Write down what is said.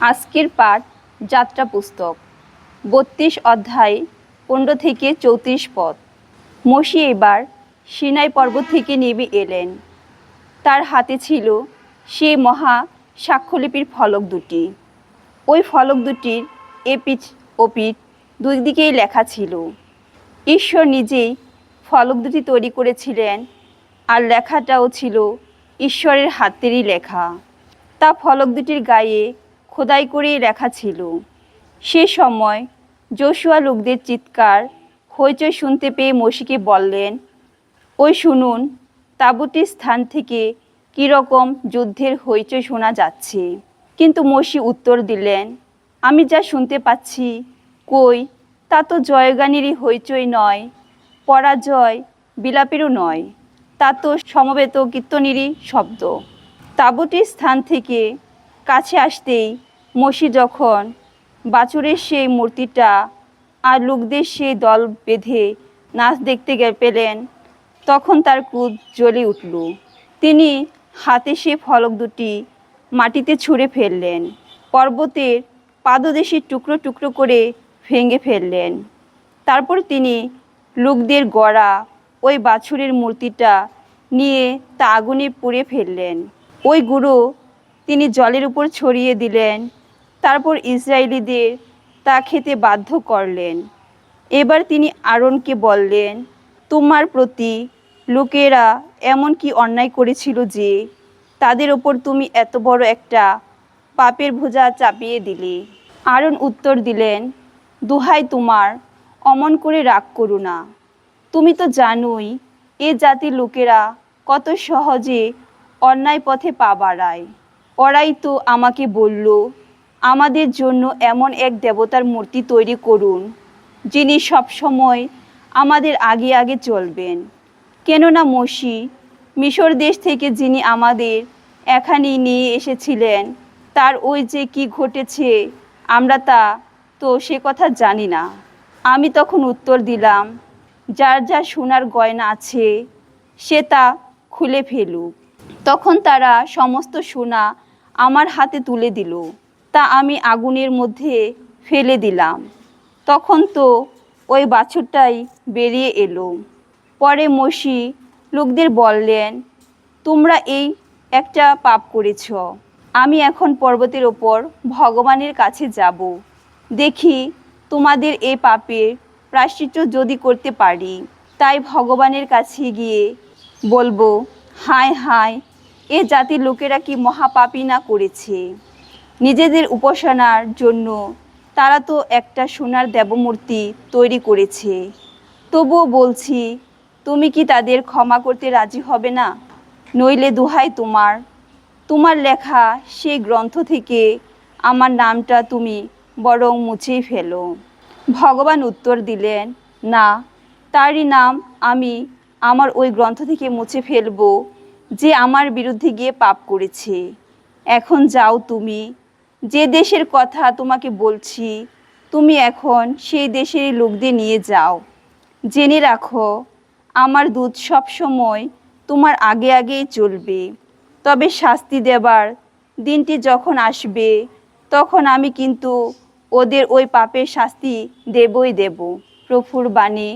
আজকের পাঠ যাত্রা পুস্তক, বত্রিশ অধ্যায় পনেরো থেকে চৌত্রিশ পদ। মসি এবার সিনাই পর্বত থেকে নেমে এলেন। তার হাতে ছিল সে মহা সাক্ষ্যলিপির ফলক দুটি। ওই ফলক দুটির এপিঠ ওপিঠ দুই দিকেই লেখা ছিল। ঈশ্বর নিজেই ফলক দুটি তৈরি করেছিলেন আর লেখাটাও ছিল ঈশ্বরের হাতেরই লেখা। তা ফলক দুটির গায়ে খোদাই করেই লেখা ছিল। সে সময় যশুয়া লোকদের চিৎকার, হইচই শুনতে পেয়ে মসিকে বললেন, ওই শুনুন তাঁবুটির স্থান থেকে কীরকম যুদ্ধের হইচই শোনা যাচ্ছে। কিন্তু মসি উত্তর দিলেন, আমি যা শুনতে পাচ্ছি, কই, তা তো জয়গানেরই হইচই নয়, পরাজয় বিলাপেরও নয়, তা তো সমবেত কীর্তনেরই শব্দ। তাঁবুটির স্থান থেকে কাছে আসতেই মসি যখন বাছুরের সেই মূর্তিটা আর লোকদের সেই দল বেঁধে নাচ দেখতে পেলেন, তখন তার ক্রোধ জ্বলে উঠল। তিনি হাতে সে ফলক দুটি মাটিতে ছুঁড়ে ফেললেন, পর্বতের পাদদেশে টুকরো টুকরো করে ভেঙে ফেললেন। তারপর তিনি লোকদের গড়া ওই বাছুরের মূর্তিটা নিয়ে তা আগুনে পুড়ে ফেললেন। ওই গুঁড়ো তিনি জলের উপর ছড়িয়ে দিলেন তারপর ইসরায়েলিদের তা খেতে বাধ্য করলেন। এবার তিনি আরনকে বললেন, তোমার প্রতি লোকেরা এমন কি অন্যায় করেছিল যে তাদের ওপর তুমি এত বড় একটা পাপের ভোজা চাপিয়ে দিলে? আরন উত্তর দিলেন, দুহাই তোমার, অমন করে রাগ করো না। তুমি তো জানোই এ জাতির লোকেরা কত সহজে অন্যায় পথে পা বাড়ায়। ওরাই তো আমাকে বলল আমাদের জন্য এমন এক দেবতার মূর্তি তৈরি করুন, যিনি সবসময় আমাদের আগে আগে চলবেন। কেননা মসি, মিশর দেশ থেকে যিনি আমাদের এখানে নিয়ে এসেছিলেন, তার ওই যে কি ঘটেছে, আমরা তা তো সে কথা জানি না। আমি তখন উত্তর দিলাম, যার যা সোনার গয়না আছে, সে তা খুলে ফেলুক। তখন তারা সমস্ত সোনা আমার হাতে তুলে দিল। তা আমি আগুনের মধ্যে ফেলে দিলাম। তখন তো ওই বাছুরটাই বেরিয়ে এলো। পরে মসি লোকদের বললেন, তোমরা এই একটা পাপ করেছ। আমি এখন পর্বতের ওপর ভগবানের কাছে যাব। দেখি তোমাদের এই পাপের প্রাশ্চিত্য যদি করতে পারি, তাই ভগবানের কাছে গিয়ে বলব, হায় হায়, এ জাতির লোকেরা কি মহাপাপী না করেছে? নিজেদের উপাসনার জন্য তারা তো একটা সোনার দেবমূর্তি তৈরি করেছে। তবুও বলছি, তুমি কি তাদের ক্ষমা করতে রাজি হবে না? নইলে দুহাই তোমার। তোমার লেখা সেই গ্রন্থ থেকে আমার নামটা তুমি বরং মুছেই ফেলো। ভগবান উত্তর দিলেন, না, তারই নাম আমি আমার ওই গ্রন্থ থেকে মুছে ফেলব, যে আমার বিরুদ্ধে গিয়ে পাপ করেছে। এখন যাও তুমি যে দেশের কথা তোমাকে বলছি, তুমি এখন সেই দেশের লোকদের নিয়ে যাও। জেনে রাখো, আমার দুধ সব সময় তোমার আগে আগেই চলবে। তবে শাস্তি দেবার দিনটি যখন আসবে, তখন আমি কিন্তু ওদের ওই পাপের শাস্তি দেবই দেব। প্রফুর বাণী।